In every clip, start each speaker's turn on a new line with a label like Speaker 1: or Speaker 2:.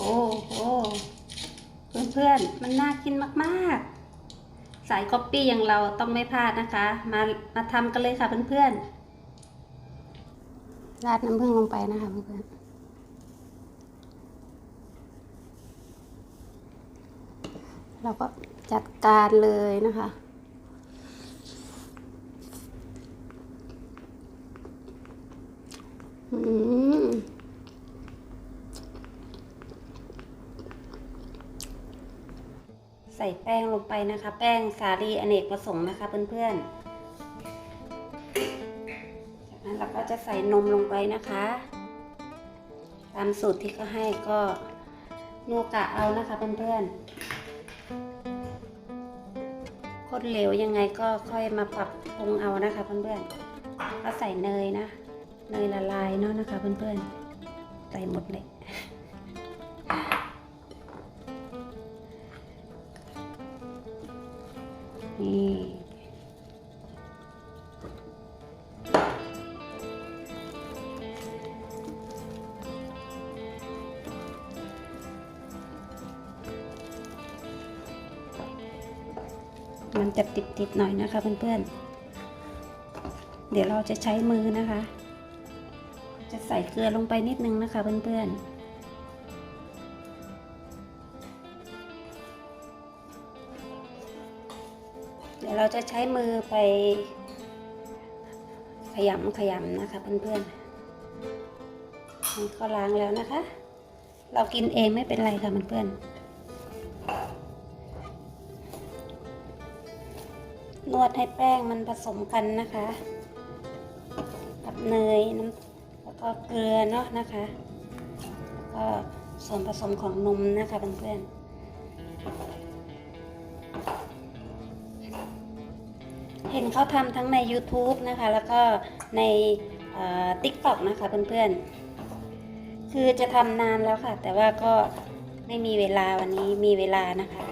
Speaker 1: อ้โหเพื่อนๆ มันน่ากินมากๆ สายคอปปี้อย่างเราต้องไม่พลาดนะคะ มามาทำกันเลยค่ะเพื่อนๆ ราดน้ำผึ้งลงไปนะคะเพื่อนๆเราก็จัดการเลยนะคะ อืม ใส่แป้งลงไปนะคะ แป้งสาลีอเนกประสงค์นะคะเพื่อนๆ จากนั้นเราก็จะใส่นมลงไปนะคะ ตามสูตรที่เขาให้ก็นูกะเอานะคะเพื่อนๆคนเหลวยังไงก็ค่อยมาปรับปรุงเอานะคะเพื่อนๆก็ใส่เนยนะ เนยละลายเนาะนะคะเพื่อนๆ ใส่หมดเลย มันจะติดๆหน่อยนะคะเพื่อนๆ เดี๋ยวเราจะใช้มือนะคะ จะใส่เกลือลงไปนิดนึงนะคะเพื่อนๆ ดี๋ยวเราจะใช้มือไป ขยำขยำนะคะ เพื่อนๆนี่ก็ล้างแล้วนะคะ เรากินเองไม่เป็นไรค่ะเพื่อนๆนวดให้แป้งมันผสมกันนะคะ กับเนยน้ำแล้วก็เกลือเนาะนะคะ แล้วก็ส่วนผสมของนมนะคะเพื่อนๆ เห็นเขาทำทั้งใน YouTube นะคะ แล้วก็ในติ๊กต็อกนะคะเพื่อนๆ คือจะทำนานแล้วค่ะ แต่ว่าก็ไม่มีเวลาวันนี้มีเวลานะคะ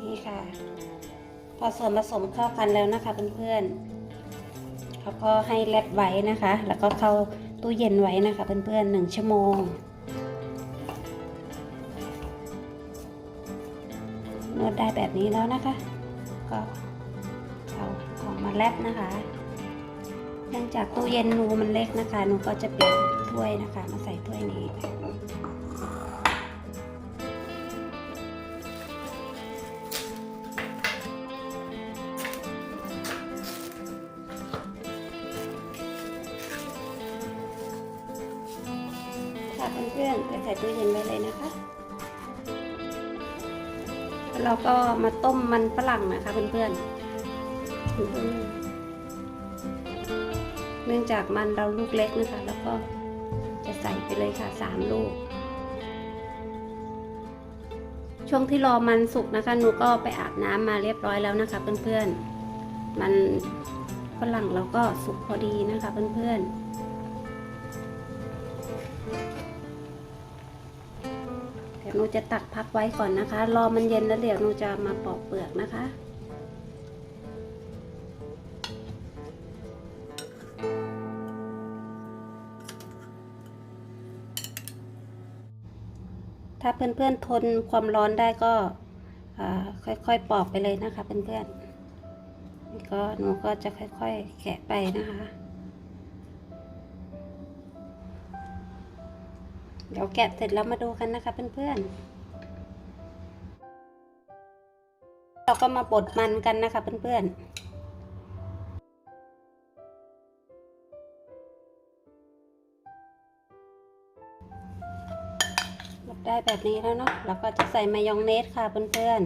Speaker 1: นี่ค่ะ พอส่วนผสมเข้ากันแล้วนะคะเพื่อนๆเขาก็ให้แลบไว้นะคะ แล้วก็เข้าตู้เย็นไว้นะคะเพื่อนๆหนึ่งชั่วโมง นวดได้แบบนี้แล้วนะคะ ก็เอาของมาแลบนะคะเนื่องจากตู้เย็นหนูมันเล็กนะคะหนูก็จะเปลี่ยนถ้วยนะคะ มาใส่ถ้วยนี้ค่ะเพื่อนๆไปใส่ตู้เย็นไว้เลยนะคะ เราก็มาต้มมันฝรั่งนะคะเพื่อนๆ เนื่องจากมันเราลูกเล็กนะคะ แล้วก็จะใส่ไปเลยค่ะสามลูก ช่วงที่รอมันสุกนะคะหนูก็ไปอาบน้ำมาเรียบร้อยแล้วนะคะเพื่อนๆ มันฝรั่งเราก็สุกพอดีนะคะเพื่อนๆ ยวหนูจะตักพักไว้ก่อนนะคะ รอมันเย็นแล้วเดี๋ยวหนูจะมาปอกเปลือกนะคะถ้าเพื่อนๆทนความร้อนได้ก็ค่อยๆปอกไปเลยนะคะเพื่อนๆนี่ก็หนูก็จะค่อยๆแกะไปนะคะ เดี๋ยวแกะเสร็จแล้วมาดูกันนะคะเพื่อนๆ เราก็มาบดมันกันนะคะเพื่อนๆบดได้แบบนี้แล้วเนาะเราก็จะใส่มายองเนสค่ะเพื่อน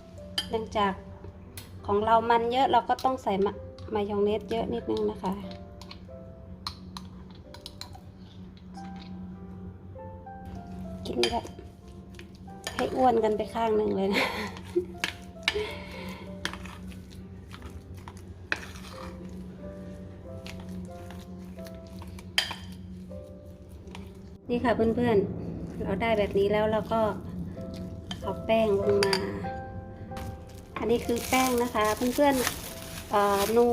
Speaker 1: ๆ เนื่องจากของเรามันเยอะเราก็ต้องใส่มายองเนสเยอะนิดนึงนะคะ กินแบบให้อ้วนกันไปข้างหนึ่งเลยนะนี่ค่ะเพื่อนๆ เราได้แบบนี้แล้วเราก็เอาแป้งลงมา อันนี้คือแป้งนะคะ เพื่อนๆเอ่อนู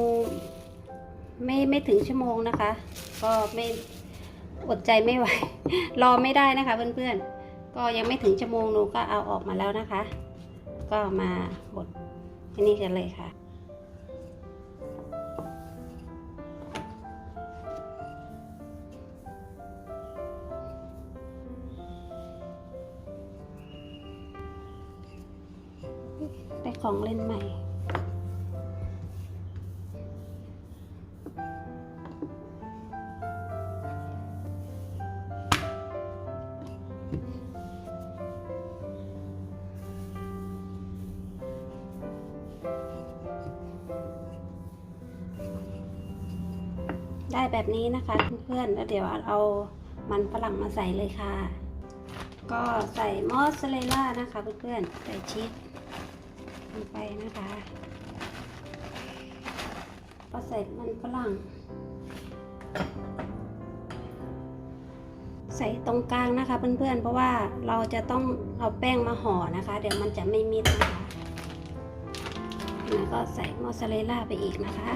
Speaker 1: ไม่ไม่ถึงชั่วโมงนะคะ ก็ไม่ อดใจไม่ไหว รอไม่ได้นะคะเพื่อนๆ ก็ยังไม่ถึงชั่วโมงหนูก็เอาออกมาแล้วนะคะ ก็มาบดที่นี่กันเลยค่ะได้ของเล่นใหม่ ได้แบบนี้นะคะเพื่อนๆแล้วเดี๋ยวเอามันฝรั่งมาใส่เลยค่ะ ก็ใส่มอสซาเรลล่านะคะเพื่อนๆใส่ชีสลงไปนะคะก็ใส่มันฝรั่ง ใส่ตรงกลางนะคะเพื่อนๆ เพราะว่าเราจะต้องเอาแป้งมาห่อนะคะ เดี๋ยวมันจะไม่มิดนะคะแล้วก็ใส่มอสซาเรลล่าไปอีกนะคะ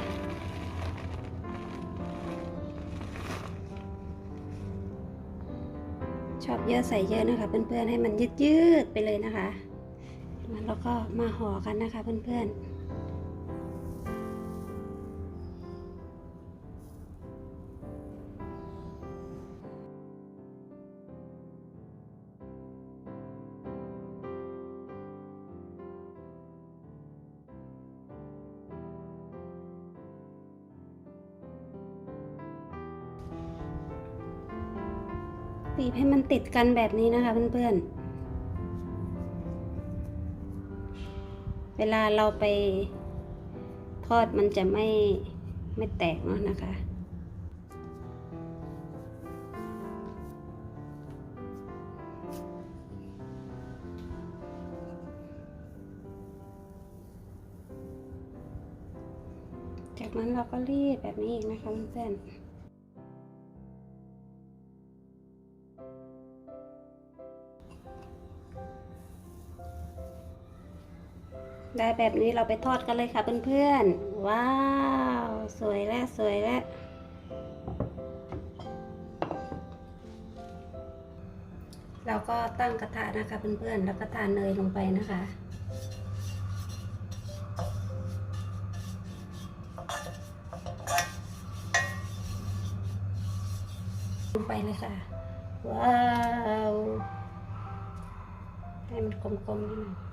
Speaker 1: อบเยอะใส่เยอะนะคะ เพื่อนๆให้มันยืดๆไปเลยนะคะแล้วก็มาห่อกันนะคะเพื่อนๆ บีบให้มันติดกันแบบนี้นะคะเพื่อนๆ เวลาเราไปทอดมันจะไม่ไม่แตกเนาะนะคะจากนั้นเราก็รีดแบบนี้อีกนะคะเพื่อนๆ ได้แบบนี้เราไปทอดกันเลยค่ะเพื่อนๆ ว้าว สวยแล้วสวยแล้วเราก็ตั้งกระทะนะคะเพื่อนๆ แล้วก็ทานเนยลงไปนะคะ ลงไปเลยค่ะ ว้าว ให้มันกลมๆนิดหนึง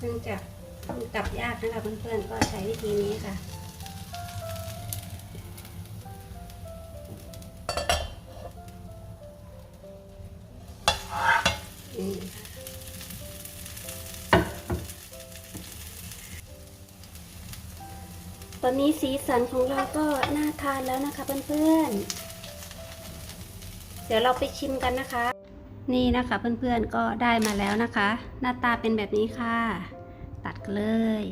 Speaker 1: เนื่องจากกลับยากนะคะเพื่อนๆก็ใช้วิธีนี้ค่ะตอนนี้สีสันของเราก็น่าทานแล้วนะคะเพื่อนๆ เดี๋ยวเราไปชิมกันนะคะ นี่นะคะเพื่อนๆก็ได้มาแล้วนะคะ หน้าตาเป็นแบบนี้ค่ะ ตัดเลย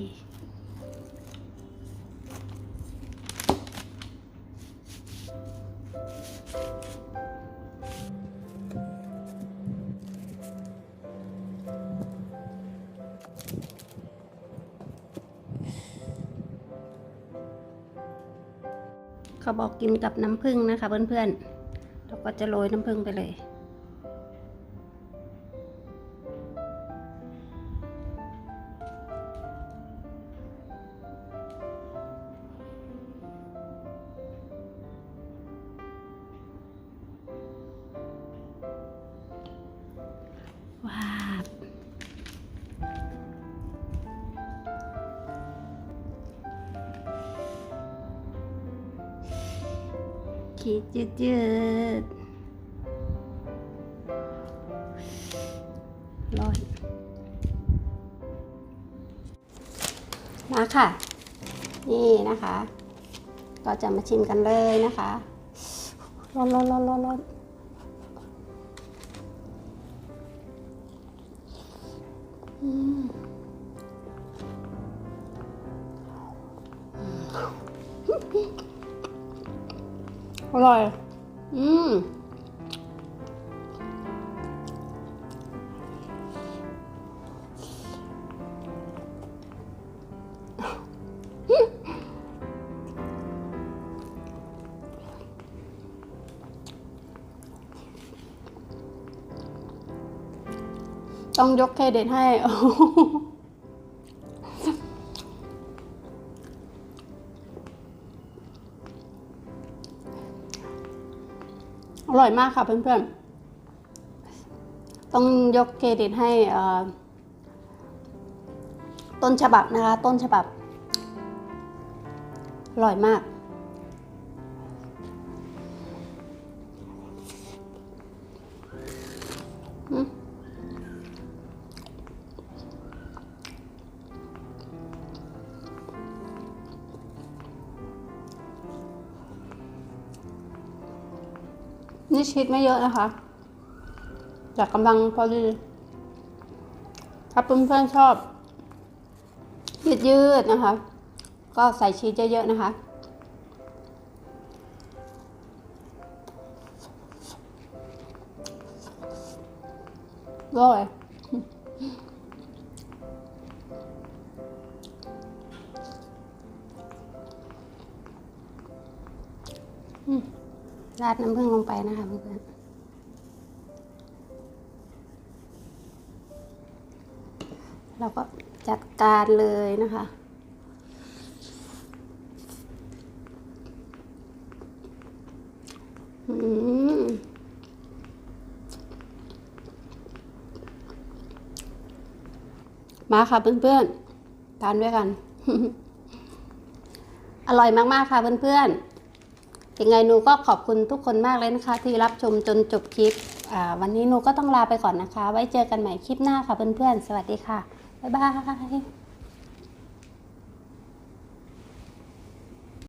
Speaker 1: เขาบอกกินกับน้ำผึ้งนะคะเพื่อนๆเราก็จะโรยน้ำผึ้งไปเลย ขีดยืดยืดๆร้อนมาค่ะ นี่นะคะ ก็จะมาชิมกันเลยนะคะร้อนร้อนร้อนร้อน อร่อย อืมต้องยกเครดิตให้ ร่อยมากค่ะเพื่อนๆ ต้องยกเครดิตให้ต้นฉบับนะคะ ต้นฉบับ อร่อยมาก ชีสไม่เยอะนะคะ แต่กำลังพอดี ถ้าเพื่อนๆชอบ ยืดๆนะคะ ก็ใส่ชีสเยอะๆนะคะร่อยอืม ราดน้ำผึ้งลงไปนะคะเพื่อนๆเราก็จัดการเลยนะคะอืมมาค่ะเพื่อนๆ ทานด้วยกัน อร่อยมากๆค่ะเพื่อนๆ ยังไงหนูก็ขอบคุณทุกคนมากเลยนะคะ ที่รับชมจนจบคลิปวันนี้หนูก็ต้องลาไปก่อนนะคะ ไว้เจอกันใหม่คลิปหน้าค่ะเพื่อนๆ สวัสดีค่ะ บ๊ายบาย